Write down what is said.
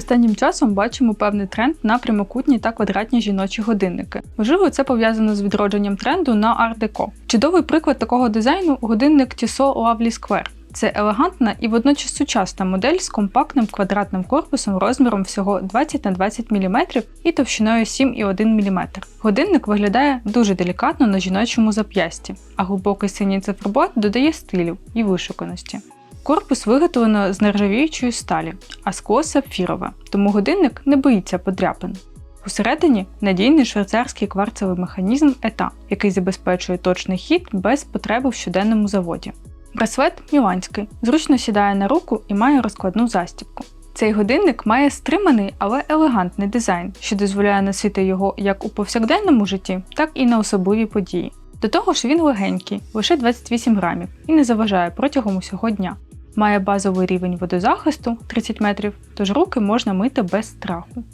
Останнім часом бачимо певний тренд на прямокутні та квадратні жіночі годинники. Можливо, це пов'язано з відродженням тренду на ар-деко. Чудовий приклад такого дизайну годинник Tissot Lovely Square. Це елегантна і водночас сучасна модель з компактним квадратним корпусом розміром всього 20 на 20 мм і товщиною 7,1 мм. Годинник виглядає дуже делікатно на жіночому зап'ясті, а глибокий синій циферблат додає стилю і вишуканості. Корпус виготовлено з нержавіючої сталі, а скло сапфірове, тому годинник не боїться подряпин. Усередині надійний швейцарський кварцевий механізм ETA, який забезпечує точний хід без потреби в щоденному заводі. Браслет міланський, зручно сідає на руку і має розкладну застібку. Цей годинник має стриманий, але елегантний дизайн, що дозволяє носити його як у повсякденному житті, так і на особливі події. До того ж він легенький, лише 28 грамів, і не заважає протягом усього дня. Має базовий рівень водозахисту 30 метрів, тож руки можна мити без страху.